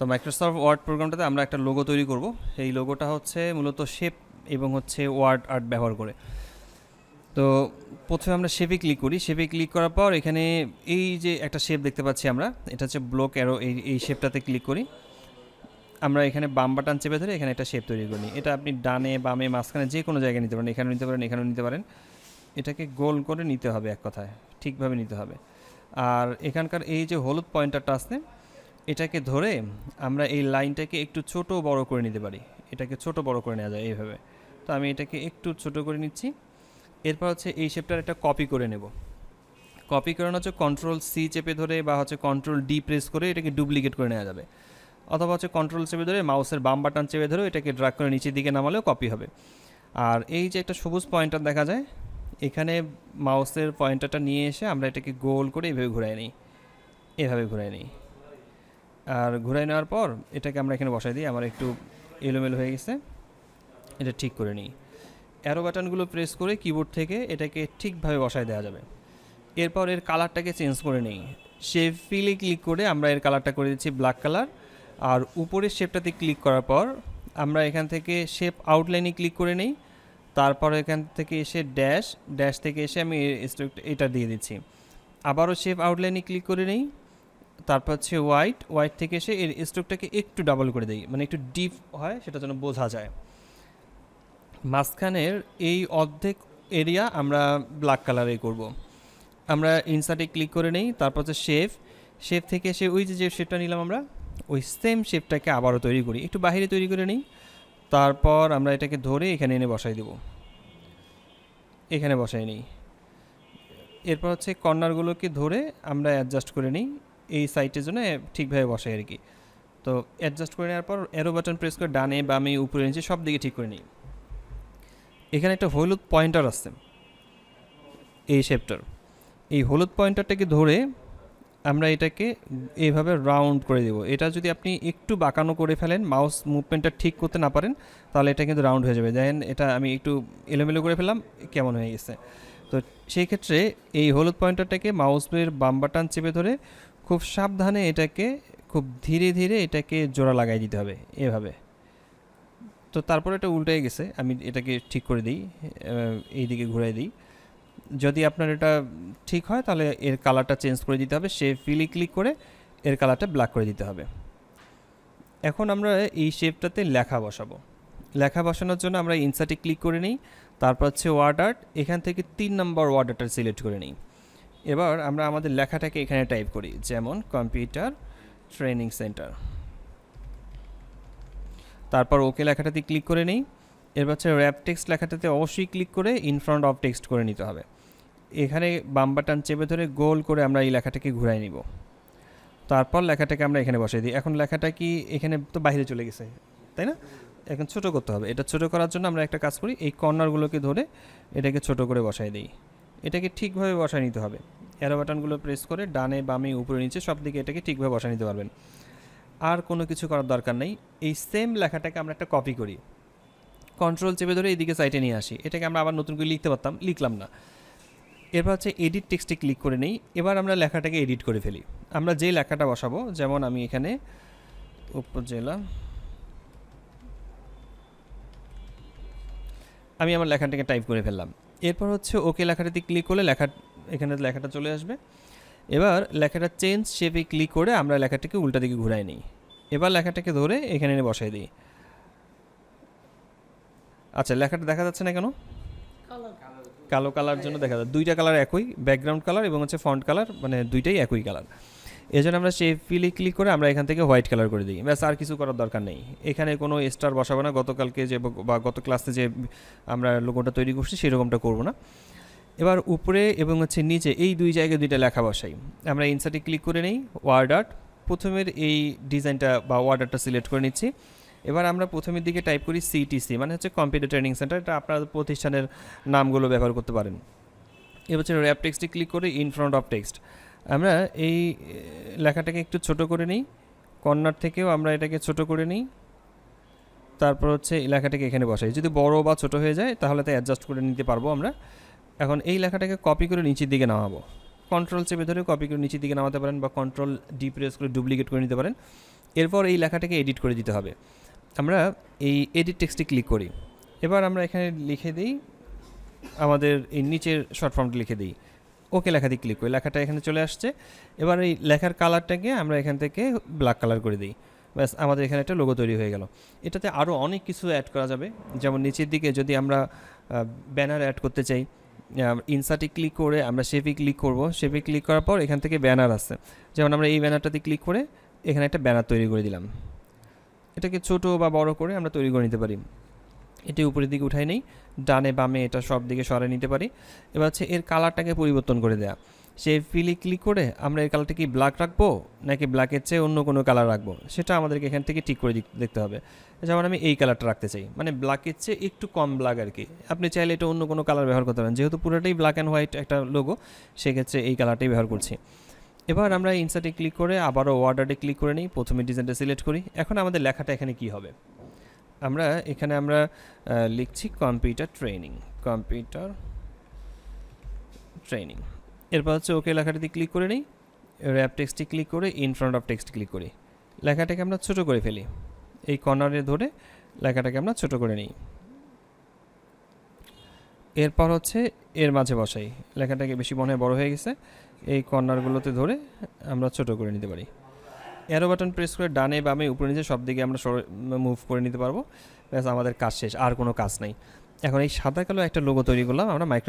তো Microsoft word প্রোগ্রামটাতে আমরা একটা লোগো তৈরি করব। এই লোগোটা হচ্ছে মূলত শেপ এবং হচ্ছে ওয়ার্ড আর্ট ব্যবহার করে। তো প্রথমে আমরা শেপে ক্লিক করি। শেপে ক্লিক করার পর এখানে এই যে একটা শেপ দেখতে পাচ্ছি আমরা, এটা হচ্ছে ব্লক অ্যারো এই এই শেপটাতে ক্লিক করি। আমরা এখানে বাম বাটন চেপে ধরে এখানে একটা শেপ তৈরি করি। এটা আপনি ডানে, বামে, মাঝখানে যে কোনো জায়গায় নিতে পারেন। এখানে নিতে পারেন, এখানেও নিতে পারেন। এটাকে গোল করে নিতে হবে এক কথায়, ঠিকভাবে নিতে হবে। আর এখানকার এই যে হলুদ পয়েন্টারটা আছে এটাকে ধরে আমরা এই লাইনটাকে একটু ছোট বড় করে নিতে পারি। এটাকে ছোট বড় করে নেওয়া যায় এইভাবে। তো আমি এটাকে একটু ছোট করে নিচ্ছি। এরপর হচ্ছে এই শেপটার একটা কপি করে নেব। কপি করানো হচ্ছে কন্ট্রোল সি চেপে ধরে বা হচ্ছে কন্ট্রোল ডি প্রেস করে এটাকে ডুপ্লিকেট করে নেওয়া যাবে। অথবা হচ্ছে কন্ট্রোল চেপে ধরে মাউসের বাম বাটন চেপে ধরে এটাকে ড্রাগ করে নিচের দিকে নামালেও কপি হবে। আর এই যে একটা সবুজ পয়েন্টার দেখা যায়, এখানে মাউসের পয়েন্টারটা নিয়ে এসে আমরা এটাকে গোল করে এইভাবে ঘুরাই নিই। এভাবে ঘুরাই নিই। আর ঘুরাই নেওয়ার পর এটাকে আমরা এখানে বসাই দিই, আমার একটু এলোমেলো হয়ে গেছে। এটা ঠিক করে নিই। অ্যারো বাটনগুলো প্রেস করে কিবোর্ড থেকে এটাকে ঠিকভাবে বসায় দেওয়া যাবে। এরপর এর কালারটাকে চেঞ্জ করে নিই। শেপ ফিলে ক্লিক করে আমরা এর কালারটা করে দিচ্ছি ব্ল্যাক কালার আর উপরের শেপটাতে ক্লিক করার পর আমরা এখান থেকে শেপ আউটলাইনে ক্লিক করে নিই। তারপর এখান থেকে এসে ড্যাশ ড্যাশ থেকে এসে আমি এটা দিয়ে দিচ্ছি। আবারও শেপ আউটলাইনে ক্লিক করে নিই। তারপর হচ্ছে হোয়াইট হোয়াইট থেকে এসে এর স্ট্রোকটাকে একটু ডাবল করে দিই মানে একটু ডিপ হয়, সেটা যেন বোঝা যায়। মাঝখানের এই অর্ধেক এরিয়া আমরা ব্ল্যাক কালারে করব। আমরা ইনসার্টে ক্লিক করে নেই, তারপর হচ্ছে শেপ শেপ থেকে এসে ওই যে যে শেপটা নিলাম আমরা, ওই সেম শেপটাকে আবারও তৈরি করি। একটু বাইরে তৈরি করে নিই, তারপর আমরা এটাকে ধরে এখানে এনে বসাই দেব। এখানে বসাই নিই। এরপর হচ্ছে কর্নারগুলোকে ধরে আমরা অ্যাডজাস্ট করে নিই। এই সাইটের জন্য ঠিকভাবে বসাই আর কি। তো অ্যাডজাস্ট করে নেওয়ার পর অ্যারো বাটন প্রেস করে ডানে, বামে, উপরে, নিচে সব দিকে ঠিক করে নিই। এখানে একটা হলুদ পয়েন্টার আছে এই শেপটার এই হলুদ পয়েন্টারটাকে ধরে আমরা এটাকে এইভাবে রাউন্ড করে দেব। এটা যদি আপনি একটু বাঁকানো করে ফেলেন মাউস মুভমেন্টটা ঠিক করতে না পারেন, তাহলে এটা কিন্তু রাউন্ড হয়ে যাবে। দেখেন এটা আমি একটু এলোমেলো করে ফেলাম কেমন হয়ে গেছে? তো সেই ক্ষেত্রে এই হলুদ পয়েন্টারটাকে মাউসের বাম বাটন চেপে ধরে খুব সাবধানে এটাকে, খুব ধীরে ধীরে এটাকে জোড়া লাগাই দিতে হবে এভাবে। তো তারপর এটা উল্টে গেছে, আমি এটাকে ঠিক করে দিই এই দিকে ঘুরাই দিই। যদি আপনার এটা ঠিক হয়, তাহলে এর কালারটা চেঞ্জ করে দিতে হবে, সে ফিলি ক্লিক করে এর কালারটা ব্ল্যাক করে দিতে হবে। এখন আমরা এই শেপটাতে লেখা বসাবো। লেখা বসানোর জন্য আমরা ইনসার্টে ক্লিক করে নিই, তারপর হচ্ছে ওয়ার্ড আর্ট এখান থেকে তিন নম্বর ওয়ার্ড আর্টটা সিলেক্ট করে নিই। এবার আমরা আমাদের লেখাটাকে এখানে টাইপ করি, যেমন কম্পিউটার ট্রেনিং সেন্টার তারপর ওকে লেখাটাতে ক্লিক করে নিই। এরপর হচ্ছে র্যাপ টেক্সট লেখাটাতে অবশ্যই ক্লিক করে ইন ফ্রন্ট অফ টেক্সট করে নিতে হবে। এখানে বাম চেপে ধরে গোল করে আমরা এই লেখাটাকে ঘুরাই নিব। তারপর লেখাটাকে আমরা এখানে বসাই দিই। এখন লেখাটা কি এখানে তো বাইরে চলে গেছে, তাই না? এখন ছোট করতে হবে। এটা ছোট করার জন্য আমরা একটা কাজ করি, এই কর্নারগুলোকে ধরে এটাকে ছোট করে বসাই দিই। এটাকে ঠিকভাবে বসায় নিতে হবে। অ্যারো বাটনগুলো প্রেস করে ডানে, বামে, উপরে, নিচে সব দিকে এটাকে ঠিকভাবে বসায় নিতে পারবেন। আর কোনো কিছু করার দরকার নেই। এই সেম লেখাটাকে আমরা একটা কপি করি। কন্ট্রোল চেপে ধরে এইদিকে সাইটে নিয়ে আসি। এটাকে আমরা আবার নতুন করে লিখতে পারতাম, লিখলাম না। এরপর হচ্ছে এডিট টেক্সটে ক্লিক করে নেই। এবার আমরা লেখাটাকে এডিট করে ফেলি। আমরা যে লেখাটা বসাবো, যেমন আমি এখানে উপজেলা আমি আমার লেখাটাকে টাইপ করে ফেললাম। এরপর হচ্ছে ওকে লেখাটাতে ক্লিক করলে লেখা এখানে লেখাটা চলে আসবে। এবার লেখাটা চেঞ্জ শেপে ক্লিক করে আমরা লেখাটাকে উল্টা দিকে ঘুরাই নিই। এবার লেখাটাকে ধরে এখানে এনে বসাই দিই। আচ্ছা লেখাটা দেখা যাচ্ছে না কেন? কালো কালার জন্য দেখা যায়। দুইটা কালার একই ব্যাকগ্রাউন্ড কালার এবং হচ্ছে ফন্ট কালার মানে দুইটাই একই কালার এই জন্য আমরা সেই ফিলে ক্লিক করে আমরা এখান থেকে হোয়াইট কালার করে দিই। ব্যাস, আর কিছু করার দরকার নেই। এখানে কোনো স্টার বসাবো না। গতকালকে যে বা গত ক্লাসে যে আমরা লোগোটা তৈরি করছি, সেরকমটা করব না। এবার উপরে এবং হচ্ছে নিচে এই দুই জায়গায় দুইটা লেখা বসাই। আমরা ইনসার্টে ক্লিক করে নিই ওয়ার্ড আর্ট প্রথমের এই ডিজাইনটা বা ওয়ার্ড আর্টটা সিলেক্ট করে নিচ্ছি। এবার আমরা প্রথমের দিকে টাইপ করি সিটিসি মানে হচ্ছে কম্পিউটার ট্রেনিং সেন্টার এটা আপনার প্রতিষ্ঠানের নামগুলো ব্যবহার করতে পারেন। এবছর র্যাপ টেক্সটে ক্লিক করে ইন ফ্রন্ট অফ টেক্সট আমরা এই লেখাটাকে একটু ছোট করে নিই, কর্নার থেকেও আমরা এটাকে ছোট করে নিই। তারপর হচ্ছে এই লেখাটাকে এখানে বসাই। যদি বড় বা ছোট হয়ে যায়, তাহলে তো অ্যাডজাস্ট করে নিতে পারব আমরা। এখন এই লেখাটাকে কপি করে নিচের দিকে নামাবো। কন্ট্রোল চেপে ধরে কপি করে নিচের দিকে নামাতে পারেন বা কন্ট্রোল ডি প্রেস করে ডুপ্লিকেট করে নিতে পারেন। এরপর এই লেখাটাকে এডিট করে দিতে হবে। আমরা এই এডিট টেক্সটে ক্লিক করি। এবার আমরা এখানে লিখে দিই, আমাদের এই নিচের শর্ট ফর্মটা লিখে দিই। ওকে লেখা দিয়ে ক্লিক করি। লেখাটা এখানে চলে আসছে। এবার এই লেখার কালারটাকে আমরা এখান থেকে ব্ল্যাক কালার করে দিই। ব্যাস, আমাদের এখানে একটা লোগো তৈরি হয়ে গেল। এটাতে আরও অনেক কিছু অ্যাড করা যাবে। যেমন নিচের দিকে যদি আমরা ব্যানার অ্যাড করতে চাই ইনসার্টে ক্লিক করে আমরা শেপে ক্লিক করব। শেপে ক্লিক করার পর এখান থেকে ব্যানার আসছে। যেমন আমরা এই ব্যানারটাতে ক্লিক করে এখানে একটা ব্যানার তৈরি করে দিলাম। এটাকে ছোট বা বড় করে আমরা তৈরি করে নিতে পারি। এটি উপরের দিকে উঠাই নেই। ডানে বামে এটা সব দিকে সরাই নিতে পারি। এবার হচ্ছে এর কালারটাকে পরিবর্তন করে দেয়া। সেই ফিলে ক্লিক করে আমরা এই কালারটা কি ব্ল্যাক রাখব, নাকি ব্ল্যাকের চেয়ে অন্য কোনো কালার রাখব? সেটা আমাদেরকে এখান থেকে ঠিক করে দেখতে হবে। যেমন আমি এই কালারটা রাখতে চাই। মানে ব্ল্যাকের চেয়ে একটু কম ব্ল্যাক আর কি। আপনি চাইলে এটা অন্য কোনো কালার ব্যবহার করতে পারেন। যেহেতু পুরোটাই ব্ল্যাক অ্যান্ড হোয়াইট একটা লোগো সেক্ষেত্রে এই কালারটাই ব্যবহার করছি। এবার আমরা ইনসার্টে ক্লিক করে আবারও ওয়ার্ডারে ক্লিক করে নিই। প্রথমে ডিজাইনটা সিলেক্ট করি। এখন আমাদের লেখাটা এখানে কি হবে? আমরা এখানে আমরা লিখছি কম্পিউটার ট্রেনিং কম্পিউটার ট্রেনিং এরপর হচ্ছে ওকে লেখাটাতে ক্লিক করে নিই র্যাপ টেক্সটে ক্লিক করে in front of text click করি। লেখাটাকে আমরা ছোট করে ফেলি। এই কর্নারে ধরে লেখাটাকে আমরা ছোট করে নিই। এরপর হচ্ছে এর মাঝে বসাই। লেখাটাকে বেশি মনে হয় বড় হয়ে গেছে। এই কর্নারগুলোতে ধরে আমরা ছোট করে নিতে পারি। অ্যারো বাটন প্রেস করে ডানে বামে উপরে নিচে সব দিকে আমরা মুভ করে নিতে পারব। ব্যাস, আমাদের কাজ শেষ, আর কোনো কাজ নেই। এখন এই সাদা কালো একটা লোগো তৈরি করলাম, আমরা মাইক্রো